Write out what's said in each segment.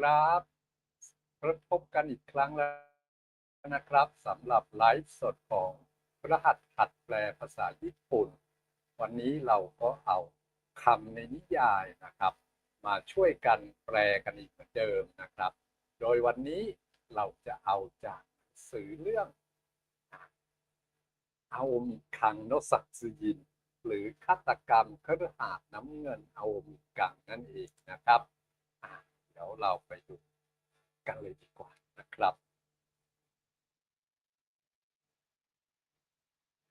ครับพบกันอีกครั้งแล้วนะครับสำหรับไลฟ์สดของรหัสหัดแปลภาษาญี่ปุ่น วันนี้เราก็เอาคำในนิยายนะครับ มาช่วยกันแปลกันอีกเหมือนเดิมนะครับ โดยวันนี้เราจะเอาจากสื่อเรื่องอาโอมิคังโนสัตสึยิน หรือฆาตกรรมคฤหาสน์น้ำเงินอาโอมิกังนั่นเองนะครับ ดี๋ยวเราไปดูกันเลยดีกว่านะครับ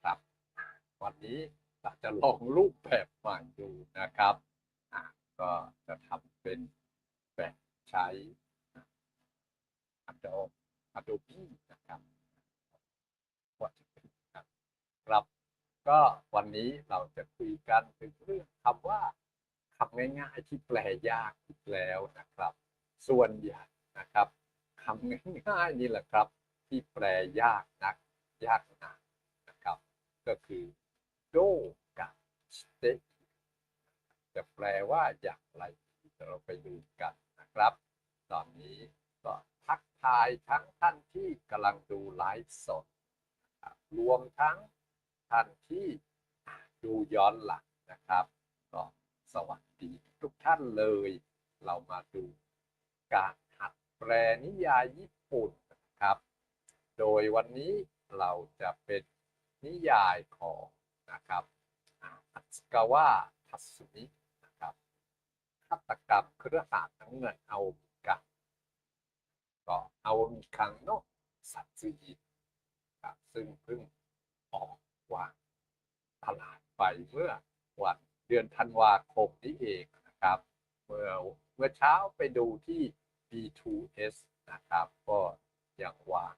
ครับ วันนี้เราจะลองรูปแบบใหม่ดูนะครับก็จะทำเป็นแบบใช้ Adobe Adobe นะครับว่าจะเป็นครับ ก็วันนี้เราจะคุยกันถึงเรื่องคำว่า คำง่าย ๆ ที่แปลยากอีกแล้วนะครับ ส่วนใหญ่นะครับคำง่ายๆนี่แหละครับ ที่แปลยากนัก ยากหนักนะครับ ก็คือโดกับสเตจะแปลว่าอย่างไรเดี๋ยวเราไปดูกันนะครับ ตอนนี้ก็ทักทายทั้งท่านที่กำลังดูไลฟ์สดนะครับรวมทั้งท่านที่ดูย้อนหลังนะครับ ก็สวัสดี ทุกท่านเลย เรามาดูการหัดแปลนิยายญี่ปุ่นนะครับ โดยวันนี้เราจะเป็นนิยายของนะครับอัสกาวะทัตสุมินะครับฆาตกรรมเครือข่ายน้ำเงินเอาิกังก็เอามิคังโนะสัตสึยิครับซึ่งเพิ่งออกวางตลาดไปเมื่อวัน เดือนธันวาคมนี้เองนะครับ เมื่อเมื่อเช้าไปดูที่ B2S นะครับ ก็ยังวาง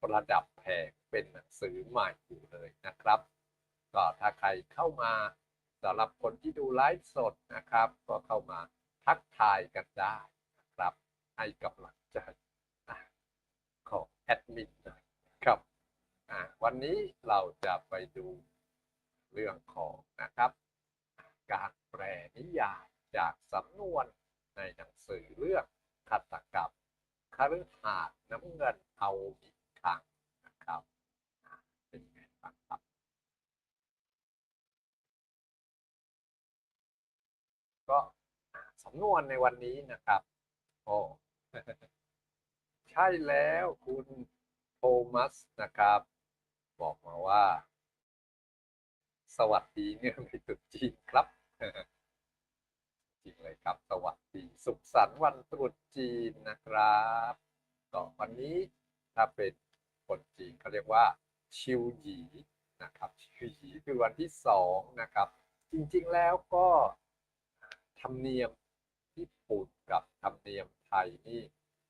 ประดับแผงเป็นหนังสือใหม่อยู่เลยนะครับ ก็ถ้าใครเข้ามาสำหรับคนที่ดูไลฟ์สดนะครับ ก็เข้ามาทักทายกันได้นะครับ ให้กำลังใจของแอดมินหน่อยครับวันนี้เราจะไปดูเรื่องของนะครับ การแปลนิยายจากสำนวนในหนังสือเรื่องฆาตกรรมคฤหาสน์น้ำเงินเอามีคังนะครับเป็นไงบ้างครับ ก็สำนวนในวันนี้นะครับ โอ้ใช่แล้วคุณโทมัสนะครับ บอกมาว่า สวัสดีเนี่ยในตรุษจีนครับ จริงเลยครับ สวัสดี สุขสันต์วันตรุษจีนนะครับก็วันนี้ถ้าเป็นคนจีนเขาเรียกว่า ชิวหยีนะครับ ชิวหยีคือวันที่สองนะครับ จริงๆแล้วก็ธรรมเนียมญี่ปุ่นกับธรรมเนียมไทยนี่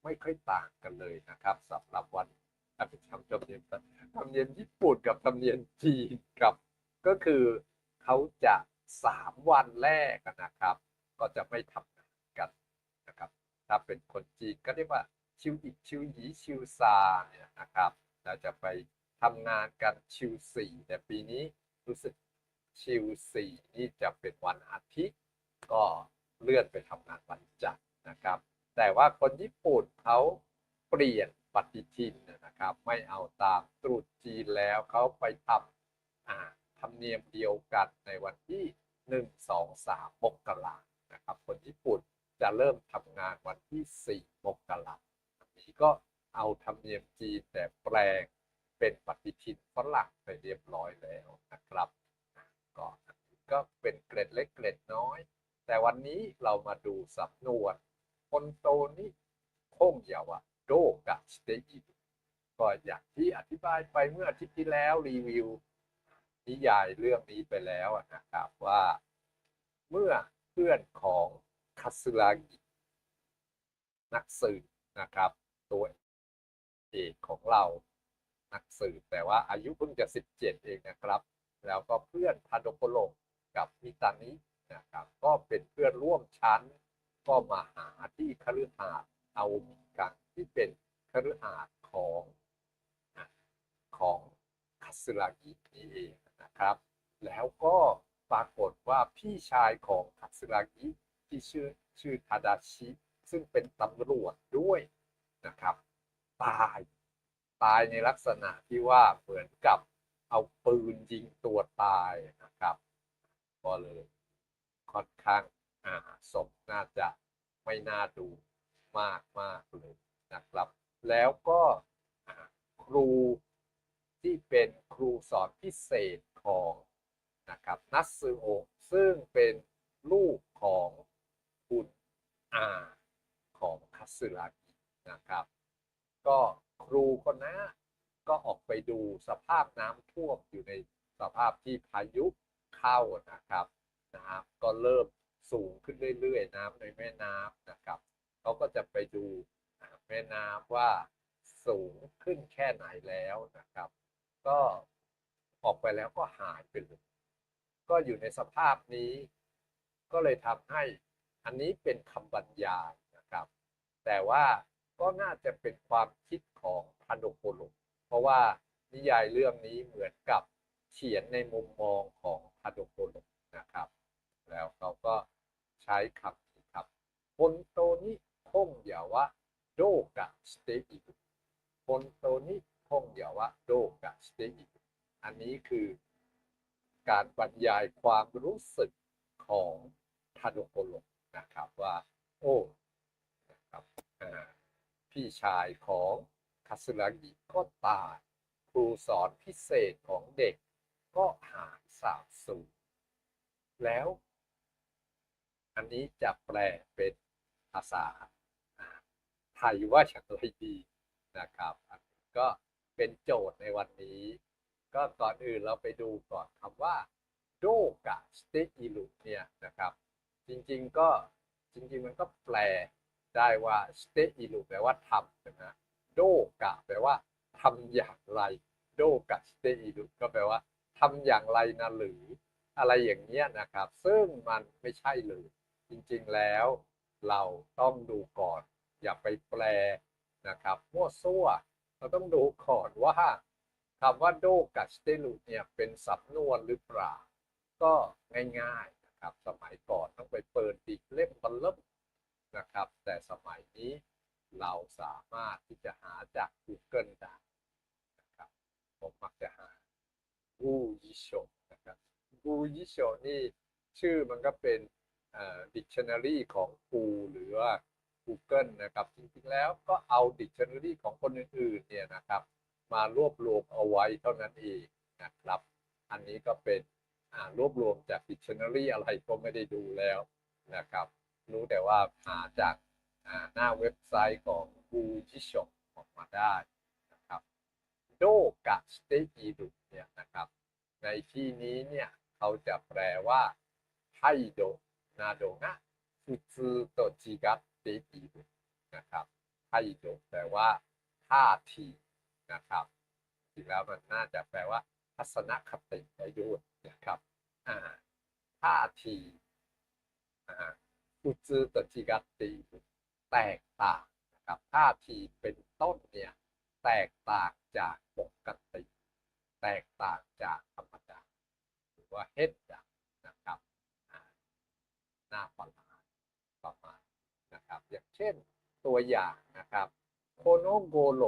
ไม่ค่อยต่างกันเลยนะครับสำหรับวันธรรมเนียมธรรมเนียมญี่ปุ่นกับธรรมเนียมจีนครับ ก็คือเขาจะสามวันแรกนะครับ ก็จะไม่ทำงานกันนะครับ ถ้าเป็นคนจีนก็เรียกว่าชิวอิชิวหยีชิวซาเนี่ยนะครับเราจะไปทำงานกันชิวสี่แต่ปีนี้รู้สึกชิวสี่นี่จะเป็นวันอาทิตย์ ก็เลื่อนไปทำงานวันจันทร์นะครับ แต่ว่าคนญี่ปุ่นเขาเปลี่ยนปฏิทินนะครับ ไม่เอาตามตรุษจีนแล้วเขาไปทำอ่า ธรรมเนียมเดียวกันในวันที่หนึ่งสองสามมกรานะครับ คนญี่ปุ่นจะเริ่มทำงานวันที่สี่มกราอันนี้ก็เอาธรรมเนียมจีนแต่แปลงเป็นปฏิทินฝรั่งไปเรียบร้อยแล้วนะครับก็ก็เป็นเกร็ดเล็กเกร็ดน้อย แต่วันนี้เรามาดูสำนวนคนโตนี้คงยาวะโดกับสเตอิก็อย่างที่อธิบายไปเมื่ออาทิตย์ที่แล้วรีวิว นิยายเรื่องนี้ไปแล้วนะครับว่าเมื่อเพื่อนของคาสึรากินักสืบนะครับ ตัวเอกของเรานักสืบแต่ว่าอายุเพิ่งจะ 17 เองนะครับ แล้วก็เพื่อนทาโดโกโรกับมิตานินะครับ ก็เป็นเพื่อนร่วมชั้น ก็มาหาที่คฤหาสน์เอามิกังที่เป็นคฤหาสน์ของของคาสึรากินี่เอง นะครับ แล้วก็ปรากฏว่าพี่ชายของคาสึรากิที่ชื่อชื่อทาดาชิ ซึ่งเป็นตำรวจด้วยนะครับ ตายตายในลักษณะที่ว่าเหมือนกับเอาปืนยิงตัวตายนะครับ ก็เลยค่อนข้างอ่าศพน่าจะไม่น่าดูมากมากเลยนะครับ แล้วก็ครูที่เป็นครูสอนพิเศษ ของนะครับนัสซึโอะซึ่งเป็นลูกของคุณอาของคัสึรากินะครับ ก็ครูคนนั้ก็ออกไปดูสภาพน้ำท่วมอยู่ในสภาพที่พายุเข้านะครับน้ำก็เริ่มสูงขึ้นเรื่อยๆน้ำในแม่น้ำนะครับเขาก็จะไปดูแม่น้ำว่าสูงขึ้นแค่ไหนแล้วนะครับ ก็ ออกไปแล้วก็หายไปเลยก็อยู่ในสภาพนี้ ก็เลยทำให้อันนี้เป็นคำบรรยายนะครับ แต่ว่าก็น่าจะเป็นความคิดของพาโดโคโลเพราะว่านิยายเรื่องนี้เหมือนกับเขียนในมุมมองของพาโดโคโลนะครับ แล้วเขาก็ใช้คำนี้ครับคนโตนี้คงอย่าวะโดกะสเตอิบุคนโตนี้คงอย่าวะโดกะสเตอิบุ อันนี้คือการบรรยายความรู้สึกของทาโดโคโลนะครับว่า โอ้นะครับพี่ชายของคาสึรากิก็ตายครูสอนพิเศษของเด็กก็หายสาบสูญแล้ว อันนี้จะแปลเป็นภาษาไทยว่าอย่างไรดีนะครับ อันก็เป็นโจทย์ในวันนี้ ก็ก่อนอื่นเราไปดูก่อนคำว่าโดกะสเตอิลุเนี่ยนะครับ จริงๆก็จริงๆมันก็แปลได้ว่าสเตอิลุแปลว่าทำใช่ไหมโดกะแปลว่าทำอย่างไร โดกะสเตอิลุก็แปลว่าทำอย่างไรนะหรืออะไรอย่างเงี้ยนะครับ ซึ่งมันไม่ใช่เลย จริงๆแล้วเราต้องดูก่อน อย่าไปแปลนะครับมั่วซั่วเราต้องดูก่อนว่า คำว่าโดกัสเตลูเนี่ยเป็นสำนวนหรือเปล่า ก็ง่ายๆนะครับ สมัยก่อนต้องไปเปิดดิกเล่มบัลเล่มนะครับ แต่สมัยนี้เราสามารถที่จะหาจาก Google ได้นะครับ ผมมักจะหากูยิโชนะครับกูยิโชนี่ชื่อมันก็เป็นเอ่อ dictionary ของกูหรือว่า Google นะครับ จริงๆแล้วก็เอา dictionary ของคนอื่นๆเนี่ยนะครับ มารวบรวมเอาไว้เท่านั้นเองนะครับ อันนี้ก็เป็นรวบรวมจาก dictionary อะไรก็ไม่ได้ดูแล้วนะครับ รู้แต่ว่าหาจากาหน้าเว็บไซต์ของ g u j i s h o ออกมาได้นะครับโดกะสเตอีดุเนี่ยนะครับ ในที่นี้เนี่ยเขาจะแปลว่าไทโดนาโดนะฟุซึโตจิกัตเตอีดุนะครับไทโดแปลว่าท่าที นะครับจริงแล้วมันน่าจะแปลว่าทัศนคติได้ด้วยนะครับอ่าท่าทีอ่าฟุซึโตจิกัตเตอีดุแตกต่างนะครับท่าทีเป็นต้นเนี่ยแตกต่างจากปกติ แตกต่างจากธรรมดาหรือว่าเฮ็ดดังนะครับอ่าหน้าประหลาดประมาณนะครับ อย่างเช่นตัวอย่างนะครับโคโนโกโร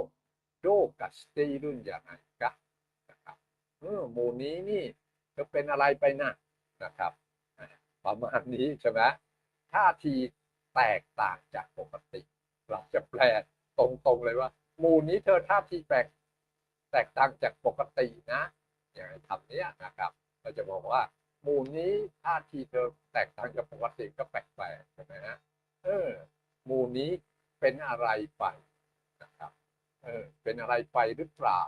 โดกัสเตรุนอย่างไรกะนะครับเออหมู่นี้นี่จะเป็นอะไรไปนะนะครับ ประมาณนี้ใช่ไหมท่าทีแตกต่างจากปกติ เราจะแปลตรงๆเลยว่า หมู่นี้เธอท่าทีแปลกแตกต่างจากปกตินะ อย่างไรทำเนี้ยนะครับ เราจะบอกว่า หมู่นี้ท่าทีเธอแตกต่างจากปกติก็แปลกๆใช่ไหมฮะเออหมู่นี้เป็นอะไรไปนะครับ เออเป็นอะไรไปหรือเปล่า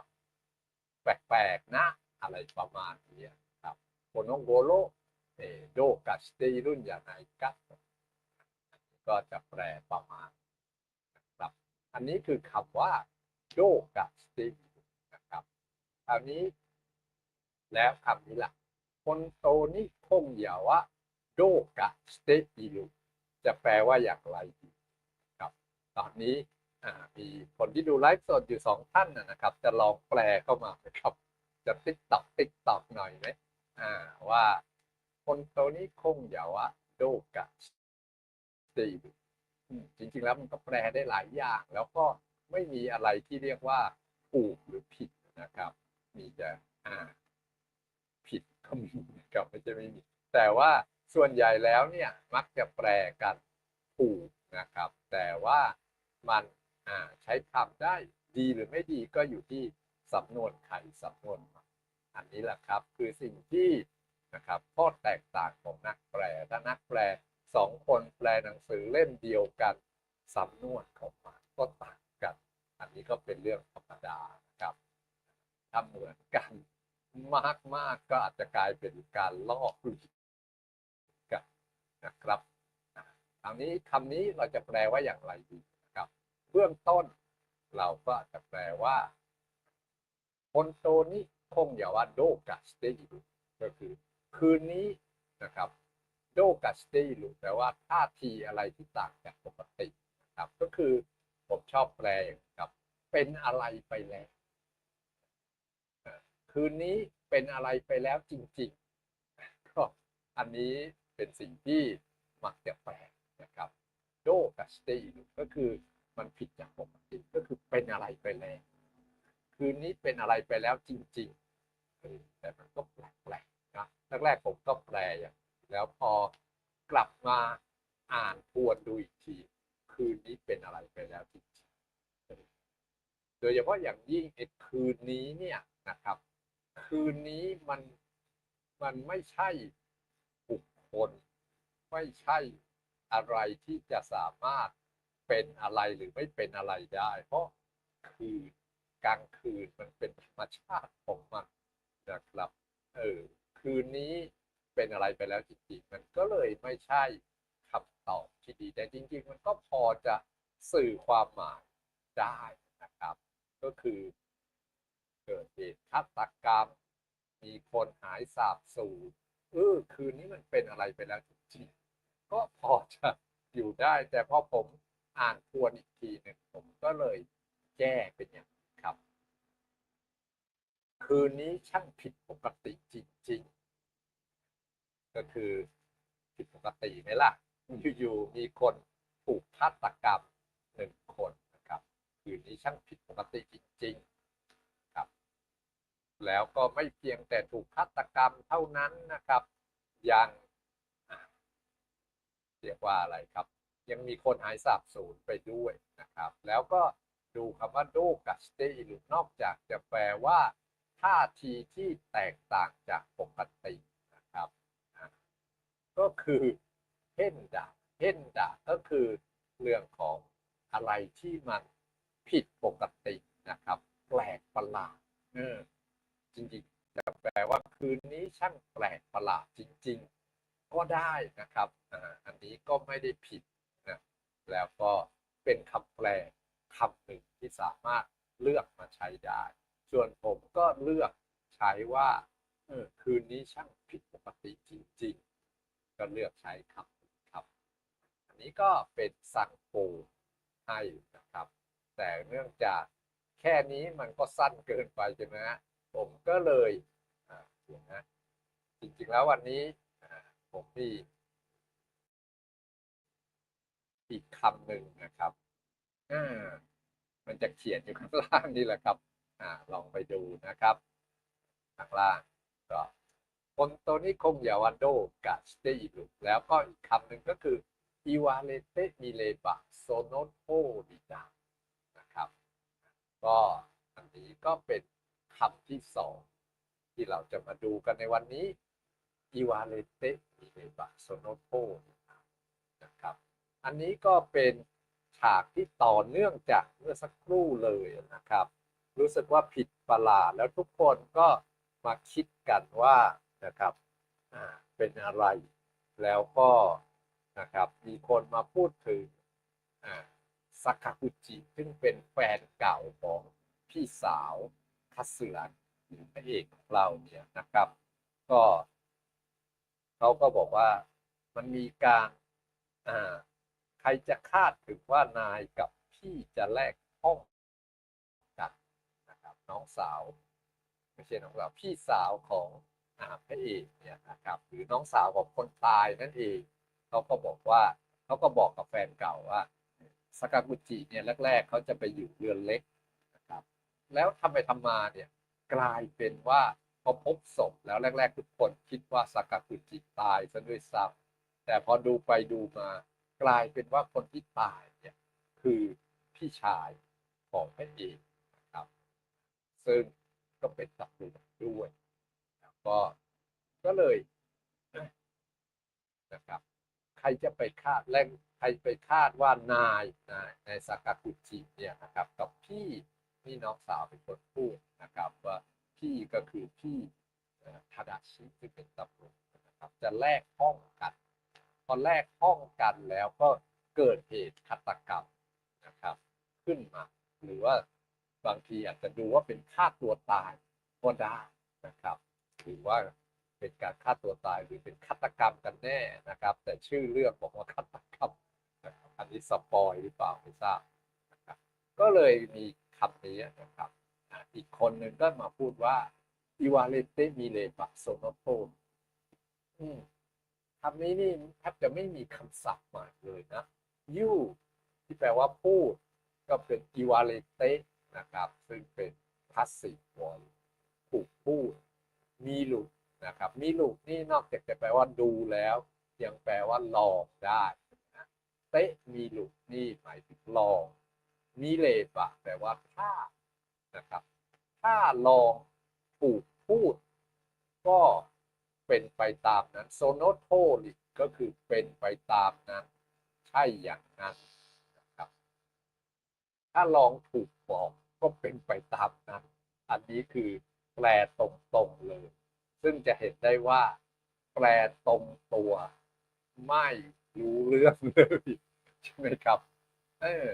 แปลกๆนะ อะไรประมาณนี้ครับโคโนโกโรเอโดกัสเตรุ่นอย่างไรกัก็จะแปลประมาณครับ อันนี้คือคำว่าโดกัสเตนะครับคราวนี้ แล้วคำนี้ล่ะคนโตนี่คงอย่าว่าโดกะสเตอิลุจะแปลว่าอย่างไรดีครับ ตอนนี้ มีคนที่ดูไลฟ์สดอยู่สองท่านนะครับ จะลองแปลเข้ามาไหมครับ จะติ๊กตอกติ๊กตอกหน่อยไหมว่าคนโตนี่คงอย่าว่าโดกะสตอิลุอืมจริง ๆ แล้วมันก็แปลได้หลายอย่าง แล้วก็ไม่มีอะไรที่เรียกว่าถูกหรือผิดนะครับ มีแต่ผิดก็มีนะครับไม่ใช่ไม่มี แต่ว่าส่วนใหญ่แล้วเนี่ยมักจะแปลกันถูกนะครับ แต่ว่ามัน ใช้คำได้ดีหรือไม่ดีก็อยู่ที่สำนวนใครสำนวนมันอันนี้แหละครับคือสิ่งที่นะครับข้อแตกต่างของนักแปลถ้านักแปลสองคนแปลหนังสือเล่มเดียวกันสำนวนของมันก็ต่างกัน อันนี้ก็เป็นเรื่องธรรมดานะครับถ้าเหมือนกันมากมากก็อาจจะกลายเป็นการลอกลกันนะครับคราวนี้คำนี้เราจะแปลว่าอย่างไร บื้องต้น เราก็จะแปลว่าคนโตนี้คงอย่าว่าโดกัสเตลูก็คือ คืนนี้นะครับ โดกัสเตลูแปลว่าท่าทีอะไรที่ต่างจากปกติครับ ก็คือผมชอบแปลอย่างนี้ครับ เป็นอะไรไปแล้ว คืนนี้เป็นอะไรไปแล้วจริงๆก็อันนี้เป็นสิ่งที่มักจะแปลนะครับ โดกัสตีก็คือมันผิด เป็นอะไรไปแล้ว คืนนี้เป็นอะไรไปแล้วจริงๆเออแต่มันก็แปลกๆนะแรกๆผมก็แปลอย่างแล้วพอกลับมาอ่านทวนดูอีกที คืนนี้เป็นอะไรไปแล้วจริงๆโดยเฉพาะอย่างยิ่งไอ้คืนนี้เนี่ยนะครับ คืนนี้มันมันไม่ใช่บุคคล ไม่ใช่อะไรที่จะสามารถเป็นอะไรหรือไม่เป็นอะไรได้ เพราะ คืนกลางคืนมันเป็นธรรมชาติของมันนะครับ เออ คืนนี้เป็นอะไรไปแล้วจริงๆ มันก็เลยไม่ใช่คำตอบที่ดี แต่จริง ๆ มันก็พอจะสื่อความหมายได้นะครับ ก็คือเกิดเหตุฆาตกรรม มีคนหายสาบสูญเออคืนนี้มันเป็นอะไรไปแล้วจริงๆ ก็พอจะอยู่ได้ แต่พอผมอ่านทวนอีกทีหนึ่งผมก็เลย แก้เป็นอย่างนี้ครับ คืนนี้ช่างผิดปกติจริง ๆ ก็คือผิดปกติไหมล่ะอยู่ๆมีคนถูกฆาตกรรมหนึ่งคนนะครับ คืนนี้ช่างผิดปกติจริง ๆครับ แล้วก็ไม่เพียงแต่ถูกฆาตกรรมเท่านั้นนะครับ ยังอะเรียกว่าอะไรครับ ยังมีคนหายสาบสูญไปด้วยนะครับ แล้วก็ ดูคำว่าโดกัสเตหรือนอกจากจะแปลว่าท่าทีที่แตกต่างจากปกตินะครับอะก็คือเห็นดาเห็นดาก็คือเรื่องของอะไรที่มันผิดปกตินะครับแปลกประหลาดเออจริงๆจะแปลว่าคืนนี้ช่างแปลกประหลาดจริง ๆ ก็ได้นะครับอ,อันนี้ก็ไม่ได้ผิดนะแล้วก็เป็นคำแปล คำหนึ่งที่สามารถเลือกมาใช้ได้ ส่วนผมก็เลือกใช้ว่าเออคืนนี้ช่างผิดปกติจริง ๆ ก็เลือกใช้คำครับ อันนี้ก็เป็นสั่งโปให้นะครับ แต่เนื่องจากแค่นี้มันก็สั้นเกินไปใช่ไหมฮะผมก็เลยอ่าเดี๋ยวนะจริงๆแล้ววันนี้ผมมีอีกคำหนึ่งนะครับ อ่ามันจะเขียนอยู่ข้างล่างนี่แหละครับ อ่า ลองไปดูนะครับ ข้างล่างก็คนตัวนี้คงอย่าวันโดกับสเตอีลูแล้วก็อีกคำหนึ่งก็คืออีวาเลเตมิเลบะโซโนโตดิดานะครับ ก็อันนี้ก็เป็นคำที่สองที่เราจะมาดูกันในวันนี้อีวาเลเตมิเลบะโซโนโตนะครับ อันนี้ก็เป็น ฉากที่ต่อเนื่องจากเมื่อสักครู่เลยนะครับ รู้สึกว่าผิดประหลาดแล้วทุกคนก็มาคิดกันว่านะครับเป็นอะไร แล้วก็นะครับมีคนมาพูดถึงสักากุจิซึ่งเป็นแฟนเก่าของพี่สาวคัตสึระพระเอกของเราเนี่ยนะครับ ก็เขาก็บอกว่ามันมีการอ่า รจะคาดถึงว่านายกับพี่จะแลกห้องกันนะครับน้องสาวไม่ใช่น้องสาวพี่สาวของอาพระเอกเนี่ยนะครับหรือน้องสาวของคนตายนั่นเองเขาก็บอกว่าเขาก็บอกกับแฟนเก่าว่าสากากุจิเนี่ยแรก ๆเขาจะไปอยู่เรือนเล็กนะครับแล้วทำไปทำมาเนี่ยกลายเป็นว่าพอพบศพแล้วแรก ๆ ทุกคนคิดว่าสากากุจิตายซะด้วยซ้ำแต่พอดูไปดูมา กลายเป็นว่าคนที่ตายเนี่ยคือพี่ชายของพระเอกนะครับ ซึ่งก็เป็นตำรวจด้วยแล้วก็ก็เลยนะครับ ใครจะไปคาดแรงใครไปคาดว่านายนายในสากากุจิเนี่ยนะครับ กับพี่พี่น้องสาวเป็นคนพูดนะครับ ว่าพี่ก็คือพี่ทาดาชิที่เป็นตำรวจนะครับ จะแลกห้องกัน พอนแลกห้องกันแล้วก็เกิดเหตุฆาตกรรมนะครับ ขึ้นมา หรือว่าบางทีอาจจะดูว่าเป็นฆ่าตัวตายก็ได้นะครับหรือว่าเป็นการฆ่าตัวตายหรือเป็นฆาตกรรมกันแน่นะครับ แต่ชื่อเรื่องบอกว่าฆาตกรรมนะครับอันนี้สปอยหรือเปล่าไม่ทราบนะครับก็เลยมีคำนี้นะครับ อีกคนหนึ่งก็มาพูดว่าอีวาเลเตมีเลปะโซโนโตอืมำนี้นี่แทบจะไม่มีคำศัพท์ใหม่เลยนะยูที่แปลว่าพูดก็เป็น e v a l e t e นะครับ ซึ่งเป็น passive voice ถูกพูด มีลุกนะครับ มีลุกนี่นอกจากจะแปลว่าดูแล้ว ยังแปลว่าลองได้นะเตะมีลุกนี่หมายถึงลองมีเลบะแปลว่าถ้านะครับ ถ้าลองถูกพูด ก็ เป็นไปตามนั้นโซโนโทลิก็คือเป็นไปตามนั้น ใช่อย่างนั้นนะครับ ถ้าลองถูกบอกก็เป็นไปตามนั้น อันนี้คือแปลตรงๆเลย ซึ่งจะเห็นได้ว่า แปลตรงตัว ไม่รู้เรื่องเลยใช่ไหมครับ เออ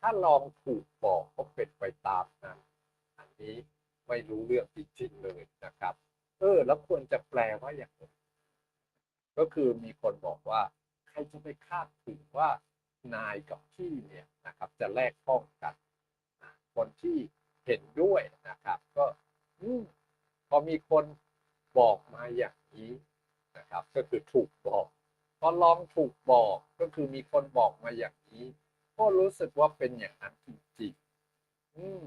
ถ้าลองถูกบอกก็เป็นไปตามนั้น อันนี้ไม่รู้เรื่องจริงๆเลยนะครับ เออ แล้วควรจะแปลว่าอย่างไรก็คือมีคนบอกว่า ใครจะไปคาดถึงว่านายกับพี่เนี่ยนะครับ จะแลกห้องกัน คนที่เห็นด้วยนะครับ ก็อืมพอมีคนบอกมาอย่างนี้นะครับ ก็คือถูกบอกพอลองถูกบอกก็คือมีคนบอกมาอย่างนี้ ก็รู้สึกว่าเป็นอย่างนั้นจริงๆอืม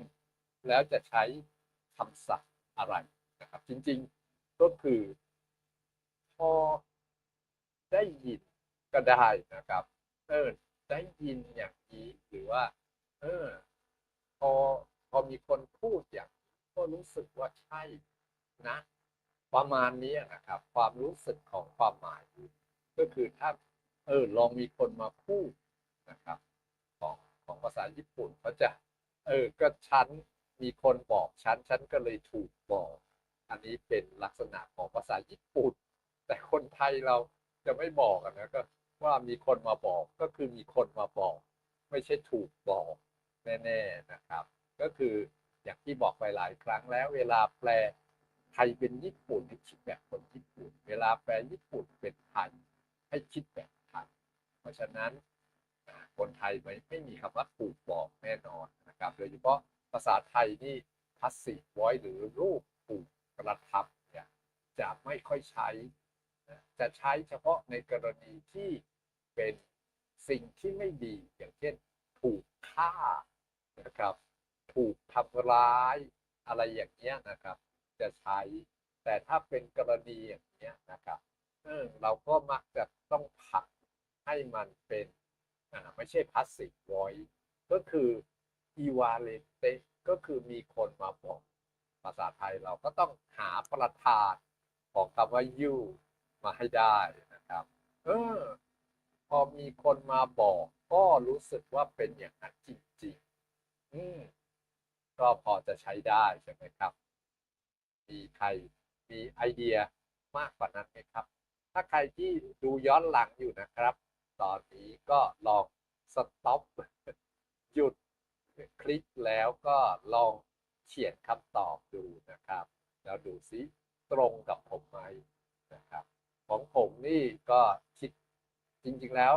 แล้วจะใช้คำศัพท์อะไรนะครับ จริง ๆ ก็คือ พอได้ยินก็ได้นะครับ เออ ได้ยินอย่างนี้หรือว่า เออ พอพอมีคนพูดอย่างก็รู้สึกว่าใช่นะ ประมาณนี้นะครับ ความรู้สึกของความหมาย ก็คือถ้า เออ ลองมีคนมาพูดนะครับ ของของภาษาญี่ปุ่นเขาจะ เออ ก็ฉันมีคนบอกฉันฉันก็เลยถูกบอก อันนี้เป็นลักษณะของภาษาญี่ปุ่น แต่คนไทยเราจะไม่บอกนะก็ว่ามีคนมาบอกก็คือมีคนมาบอก ไม่ใช่ถูกบอกแน่ๆนะครับ ก็คืออย่างที่บอกไปหลายครั้งแล้วเวลาแปลไทยเป็นญี่ปุ่นให้คิดแบบคนญี่ปุ่น เวลาแปลญี่ปุ่นเป็นไทยให้คิดแบบไทยเพราะฉะนั้นคนไทยไม่ไม่มีคำว่าถูกบอกแน่นอนนะครับโดยเฉพาะภาษาไทยนี่ passive voice หรือรูป กระทำเนี่ยจะไม่ค่อยใช้ จะใช้เฉพาะในกรณีที่เป็นสิ่งที่ไม่ดีอย่างเช่น ถูกฆ่านะครับ ถูกทำร้ายอะไรอย่างเงี้ยนะครับ จะใช้ แต่ถ้าเป็นกรณีอย่างเงี้ยนะครับเออเราก็มักจะต้องผลักให้มันเป็นอ่าไม่ใช่ passive voice ก็คือ evalente ก็คือมีคนมาบอกาษาไทยเราก็ต้องหาประธานของคำว่า you มาให้ได้นะครับ เออ พอมีคนมาบอกก็รู้สึกว่าเป็นอย่างนั้นจริงๆ อืมก็พอจะใช้ได้ใช่ไหมครับ มีใครมีไอเดียมากกว่านั้นไหมครับ ถ้าใครที่ดูย้อนหลังอยู่นะครับ ตอนนี้ก็ลองสต็อปหยุดคลิปแล้วก็ลอง เขียนคำตอบดูนะครับ แล้วดูซิตรงกับผมไหมนะครับ ของผมนี่ก็คิดจริง ๆ แล้ว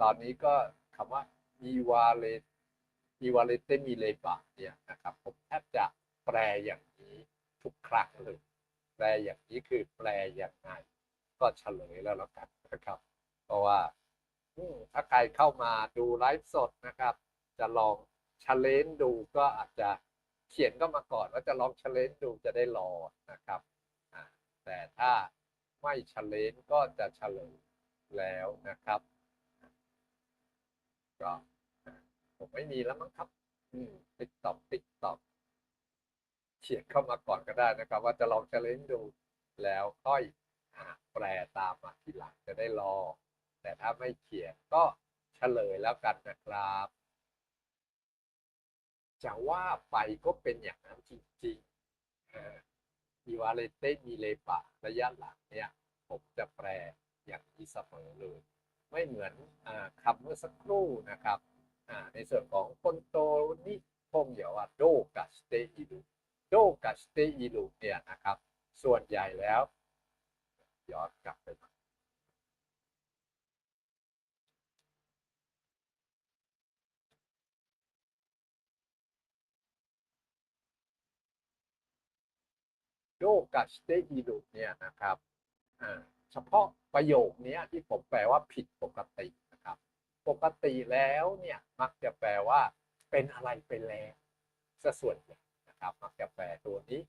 ตอนนี้ก็คำว่า e v a l e e v a l e t e m i l e b a เนี่ยนะครับ ผมแทบจะแปลอย่างนี้ทุกครั้งเลย แปลอย่างนี้คือแปลอย่างไงก็เฉลยแล้วแล้วกันนะครับ เพราะว่าถ้าใครเข้ามาดูไลฟ์สดนะครับ จะลองช l เลนดูก็อาจจะ ขียนก็มาก่อนว่าจะลองช l เลนดูจะได้รอนะครับ แต่ถ้าไม่ช l เลนก็จะเฉลยแล้วนะครับก็ผมไม่มีแล้วมั้งครับติ๊กตอกติ๊กตอกเขียนเข้ามาก่อนก็ได้นะครับ ว่าจะลองช l เลนดูแล้วค่อยแปลตามมาทีหลังจะได้รอ แต่ถ้าไม่เขียนก็เฉลยแล้วกันนะครับ จะว่าไปก็เป็นอย่างนั้นจริงๆอีวาเลเตมีเลปะระยะหลังเนี่ย ผมจะแปลอย่างนี้เสมอเลย ไม่เหมือนอคำเมื่อสักครู่นะครับ ในส่วนของคนโตนิพงเดี๋ยวว่าโดกัสเตอิลูโดกัสเตอิลูเนี่ยนะครับ ส่วนใหญ่แล้วย้อนกลับไป โดกัสเตอิลูเนี่ยนะครับเฉพาะประโยคนี้ที่ผมแปลว่าผิดปกตินะครับ ปกติแล้วเนี่ยมักจะแปลว่า เป็นอะไรไปแล้วซะส่วนใหญ่นะครับ มักจะแปลตัวนี้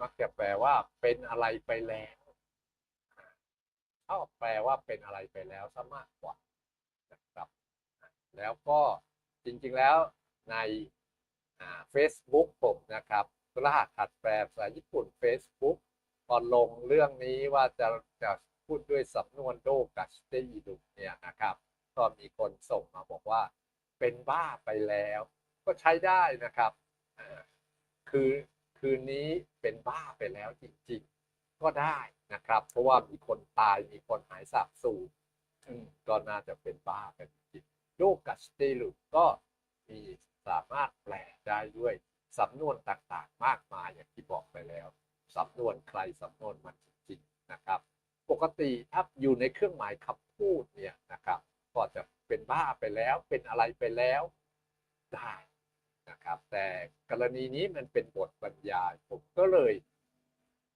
มักจะแปลว่าเป็นอะไรไปแล้วชอบแปลว่าเป็นอะไรไปแล้วซะมากกว่านะครับ แล้วก็ จริงๆแล้วในเฟซบุ๊กผมนะครับรหัสหัดแปลภาษาญี่ปุ่น Facebook พอนลงเรื่องนี้ว่าจะจะพูดด้วยสำนวนโดกัสเตอีดุเนี่ยนะครับ ก็มีคนส่งมาบอกว่า เป็นบ้าไปแล้ว ก็ใช้ได้นะครับคือคืนนี้เป็นบ้าไปแล้วจริงๆ ก็ได้นะครับ เพราะว่ามีคนตายมีคนหายสาบสูญก็น่าจะเป็นบ้ากันจริง โดกัสเตลุก็มีสามารถแปลได้ด้วยสำนวนต่างๆ มากมายอย่างที่บอกไปแล้วสำนวนใครสำนวนมันจริงๆนะครับ ปกติถ้าอยู่ในเครื่องหมายคำพูดเนี่ยนะครับ ก็จะเป็นบ้าไปแล้วเป็นอะไรไปแล้วได้นะครับ แต่กรณีนี้มันเป็นบทบรรยาย ผมก็เลย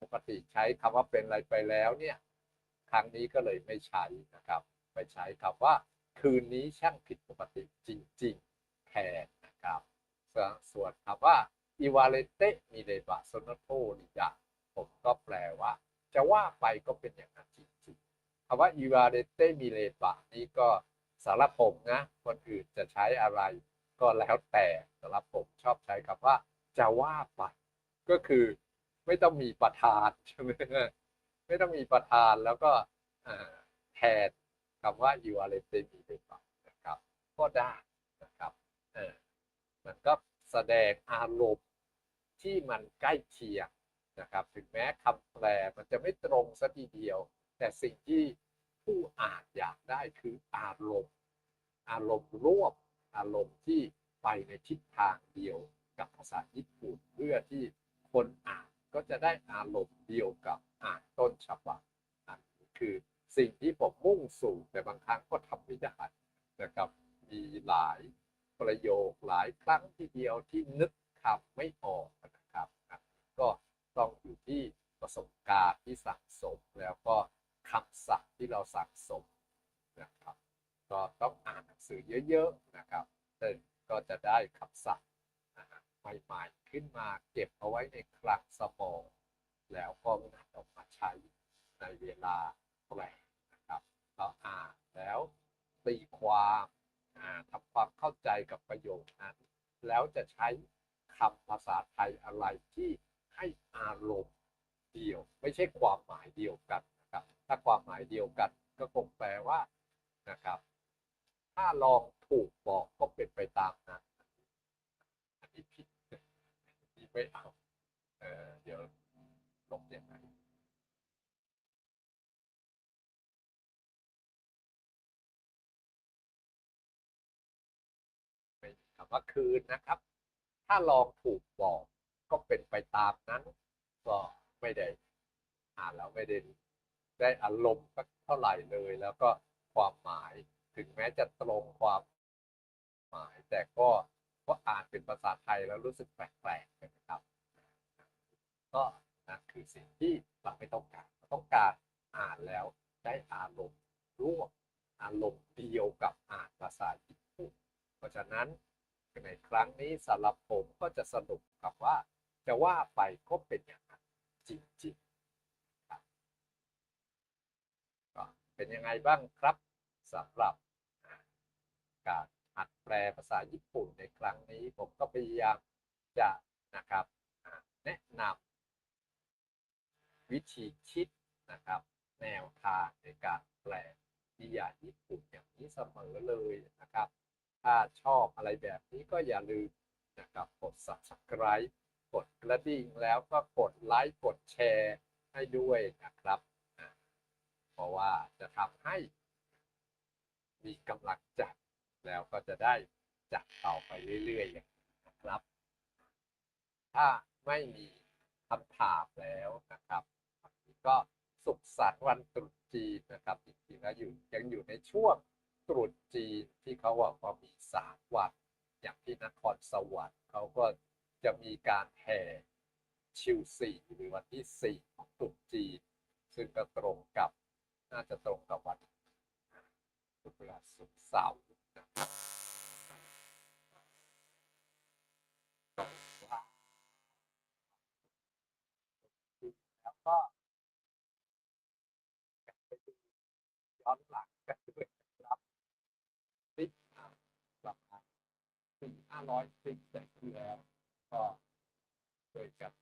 ปกติใช้คำว่าเป็นอะไรไปแล้วเนี่ย ครั้งนี้ก็เลยไม่ใช้นะครับ ไปใช้คำว่า คืนนี้ช่างผิดปกติจริงๆแทนนะครับส่วนคำว่าอีวาเลเตมีเลบะโซนโตนิยะผมก็แปลว่า จะว่าไปก็เป็นอย่างนั้นจริงๆคำว่าอีวาเลเตมีเลบะนี้ก็สารผมนะคนอื่นจะใช้อะไรก็แล้วแต่สำหรับผมชอบใช้คำว่า จะว่าไปก็คือไม่ต้องมีประธานใช่ไหมไม่ต้องมีประธานแล้วก็แทน คำว่ายูอาเลเตมีเลบะนะครับ ก็ได้นะครับเออมันก็แสดงอารมณ์ที่มันใกล้เคียงนะครับ ถึงแม้คำแปลมันจะไม่ตรงสัทีเดียว แต่สิ่งที่ผู้อ่านอยากได้คืออารมณ์ อารมณ์ร่วมอารมณ์ที่ไปในทิศทางเดียวกับภาษาญี่ปุ่นเพื่อที่คนอ่านก็จะได้อารมณ์เดียวกับอ่านต้นฉบับนั่นคือ สิ่งที่ผมมุ่งสู่แต่บางครั้งก็ทำไม่ได้นะครับ มีหลายประโยคหลายครั้งทีเดียวที่นึกคำไม่ออกนะครับก็ต้องอยู่ที่ประสบการณ์ที่สั่งสมแล้วก็คำศัพท์ที่เราสั่งสมนะครับ ก็ต้องอ่านหนังสือเยอะๆนะครับก็จะได้คำศัพท์ใหม่ๆขึ้นมาเก็บเอาไว้ในคลังสมอง แล้วก็นำออกมาใช้ในเวลาแปลนะครับ เราอ่านแล้วตีความทำความเข้าใจกับประโยคนั้น แล้วจะใช้คำภาษาไทยอะไรที่ให้อารมณ์เดียว ไม่ใช่ความหมายเดียวกันนะครับ ถ้าความหมายเดียวกันก็คงแปลว่านะครับ ถ้าลองถูกบอกก็เป็นไปตามนั้นอันนี้ผิดนี่ไม่เอาเออเดี๋ยวลบยังไง คำว่าคืนนะครับ ถ้าลองถูกบอกก็เป็นไปตามนั้น ก็ไม่ได้อ่านแล้วไม่ได้ได้อารมณ์สักเท่าไหร่เลย แล้วก็ความหมายถึงแม้จะตรงความหมาย แต่ก็ก็อ่านเป็นภาษาไทยแล้วรู้สึกแปลกๆนะครับ ก็นั่นคือสิ่งที่เราไม่ต้องการเราต้องการอ่านแล้วได้อารมณ์ร่วมอารมณ์เดียวกับอ่านภาษาญี่ปุ่นเพราะฉะนั้น ในครั้งนี้สำหรับผมก็จะสนุกกับว่า จะว่าไปก็เป็นอย่างนั้นจริงๆครับก็เป็นยังไงบ้างครับสำหรับการอัดแปลภาษาญี่ปุ่นในครั้งนี้ ผมก็พยายามจะนะครับแนะนำวิธีคิดนะครับ แนวทางในการแปลนิยายญี่ปุ่นอย่างนี้เสมอเลยนะครับ ถ้าชอบอะไรแบบนี้ก็อย่าลืมนะครับกด subscribe กดกระดิ่งแล้วก็กดไลค์กดแชร์ให้ด้วยนะครับอะเพราะว่าจะทำให้มีกำลังใจแล้วก็จะได้จัดต่อไปเรื่อยๆอย่างนี้นะครับ ถ้าไม่มีคำถามแล้วนะครับวันนี้ก็สุขสันต์วันตรุษจีนนะครับจริงๆแล้วอยู่ยังอยู่ในช่วง ตรุษจีนที่เขาบอกว่ามีสามวันอย่างที่นครสวรรค์เขาก็จะมีการแห่ชิวสี่หรือวันที่สี่ของตรุษจีน ซึ่งก็ตรงกับน่าจะตรงกับวันพุลาสุกเสาร์ ร้อยซิกแต่คือแล้ว ก็เคยกับ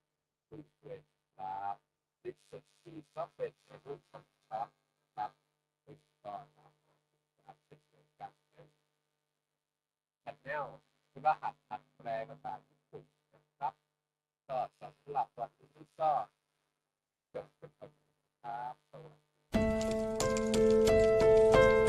คุณเคยครับดิสซี่ซับเป็นรุ่นครับครับเป็นต่อครับครับเป็นกับแชนแนลที่ว่าหัดหัดแปลภาษาญี่ปุ่นนะครับ ก็สำหรับวันนี้ก็จบกันครับสวัสดี